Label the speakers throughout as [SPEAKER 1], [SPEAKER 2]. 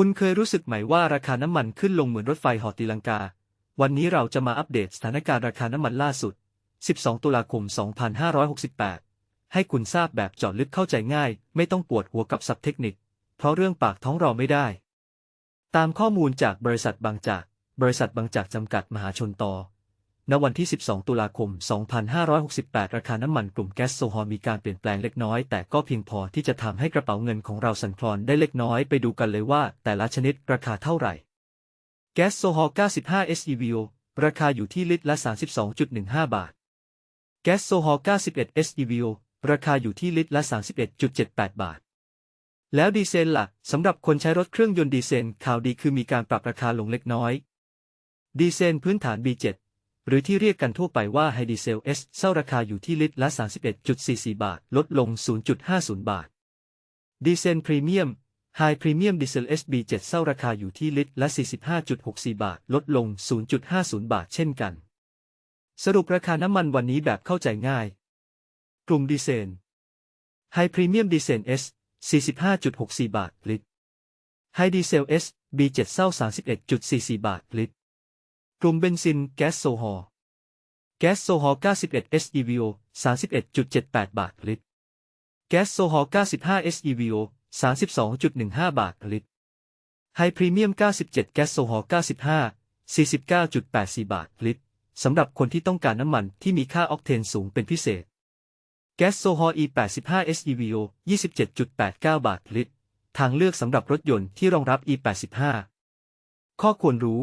[SPEAKER 1] คุณเคยรู้สึกไหมว่าราคาน้ำมันขึ้นลงเหมือนรถไฟหอตีลังกา วันนี้เราจะมาอัปเดตสถานการณ์ราคาน้ำมันล่าสุด 12 ตุลาคม 2568 ให้คุณทราบแบบเจาะลึกเข้าใจง่าย ไม่ต้องปวดหัวกับศัพท์เทคนิค เพราะเรื่องปากท้องเราไม่ได้ ตามข้อมูลจากบริษัทบางจาก บริษัทบางจากจำกัดมหาชนต่อ ณวันที่ 12 ตุลาคม 2568 ราคาน้ำมันกลุ่มแก๊สโซฮอลมีการเปลี่ยนแปลงเล็กน้อย แต่ก็เพียงพอที่จะทำให้กระเป๋าเงินของเราสั่นคลอนได้เล็กน้อยไปดูกันเลยว่า แต่ละชนิดราคาเท่าไหร่ แก๊สโซฮอล 95 SEVO ราคาอยู่ที่ลิตรละ 32.15 บาท แก๊สโซฮอล 91 SEVO ราคาอยู่ที่ลิตรละ 31.78 บาท แล้วดีเซลล่ะสำหรับคนใช้รถเครื่องยนต์ดีเซลข่าวดีคือมีการปรับราคาลงเล็กน้อย ดีเซลพื้นฐาน B7 หรือที่เรียกกันทั่วไปว่าไฮดีเซล S เช่าราคาอยู่ที่ลิตรละ 31.44 บาท ลดลง 0.50 บาท ดีเซลพรีเมียมไฮพรีเมียมดีเซล SB7 เช่าราคาอยู่ที่ลิตรละ 45.64 บาท ลดลง 0.50 บาท เช่นกัน สรุปราคาน้ำมันวันนี้แบบเข้าใจง่าย กลุ่มดีเซลไฮพรีเมียมดีเซล S 45.64 บาท ลิตรไฮดีเซล S B7 เช่า31.44 บาท ลิตร กลุ่มเบนซินแก๊สโซฮอลแก๊สโซฮอล91 SEVO 31.78 บาทลิตร แก๊สโซฮอล95 SEVO 32.15 บาทลิตร ไฮพรีเมียม 97 แก๊สโซฮอล95 49.84 บาทลิตร สำหรับคนที่ต้องการน้ำมันที่มีค่าออกเทนสูงเป็นพิเศษ แก๊สโซฮอล E85 SEVO 27.89 บาทลิตร ทางเลือกสำหรับรถยนต์ที่รองรับ E85 ข้อควรรู้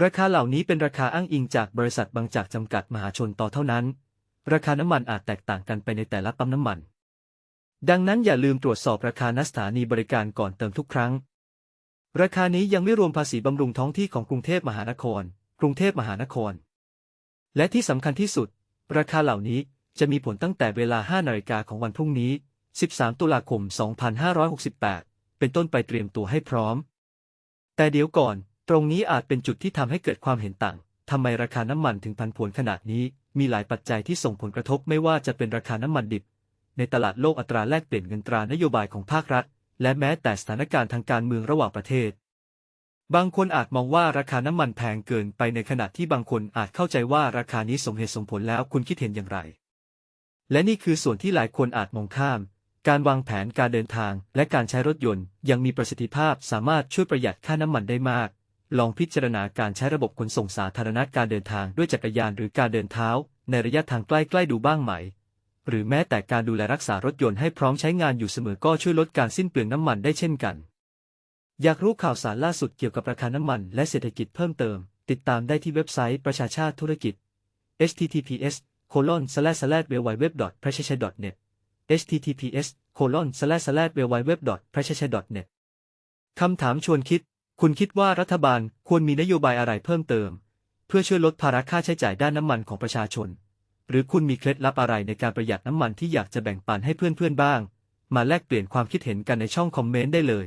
[SPEAKER 1] ราคาเหล่านี้เป็นราคาอ้างอิงจากบริษัทบางจากจำกัดมหาชนต่อเท่านั้น ราคาน้ำมันอาจแตกต่างกันไปในแต่ละปั๊มน้ำมัน ดังนั้นอย่าลืมตรวจสอบราคาณสถานีบริการก่อนเติมทุกครั้ง ราคานี้ยังไม่รวมภาษีบำรุงท้องที่ของกรุงเทพมหานคร กรุงเทพมหานคร และที่สำคัญที่สุด ราคาเหล่านี้จะมีผลตั้งแต่เวลา 5 นาฬิกาของวันพรุ่งนี้ 13 ตุลาคม 2568 เป็นต้นไปเตรียมตัวให้พร้อม แต่เดี๋ยวก่อน รงนี้อาจเป็นจุดที่ทำให้เกิดความเห็นต่างทำไมราคาน้ำมันถึงพันผวนขนาดนี้ มีหลายปัจจัยที่ส่งผลกระทบไม่ว่าจะเป็นราคาน้ำมันดิบ ในตลาดโลกอัตราแลกเปลี่ยนเงินตรานโยบายของภาครัฐ และแม้แต่สถานการณ์ทางการเมืองระหว่างประเทศ บางคนอาจมองว่าราคาน้ำมันแพงเกินไปในขณะที่บางคนอาจเข้าใจว่าราคานี้สมเหตุสมผลแล้วคุณคิดเห็นอย่างไร และนี่คือส่วนที่หลายคนอาจมองข้ามการวางแผนการเดินทางและการใช้รถยนต์ยังมีประสิทธิภาพสามารถช่วยประหยัดค่าน้ำมันได้มาก ลองพิจารณาการใช้ระบบขนส่งสาธารณะการเดินทางด้วยจักรยานหรือการเดินเท้า ในระยะทางใกล้ๆดูบ้างไหม หรือแม้แต่การดูแลรักษารถยนต์ให้พร้อมใช้งานอยู่เสมอก็ช่วยลดการสิ้นเปลืองน้ำมันได้เช่นกัน อยากรู้ข่าวสารล่าสุดเกี่ยวกับราคาน้ำมันและเศรษฐกิจเพิ่มเติม ติดตามได้ที่เว็บไซต์ประชาชาติธุรกิจ https colon slash slash w w w p r e c i s i o n net https colon slash slash w w w p r e c i s i o n net คำถามชวนคิด คุณคิดว่ารัฐบาลควรมีนโยบายอะไรเพิ่มเติม เพื่อช่วยลดภาระค่าใช้จ่ายด้านน้ำมันของประชาชน หรือคุณมีเคล็ดลับอะไรในการประหยัดน้ำมันที่อยากจะแบ่งปันให้เพื่อนๆบ้าง มาแลกเปลี่ยนความคิดเห็นกันในช่องคอมเมนต์ได้เลย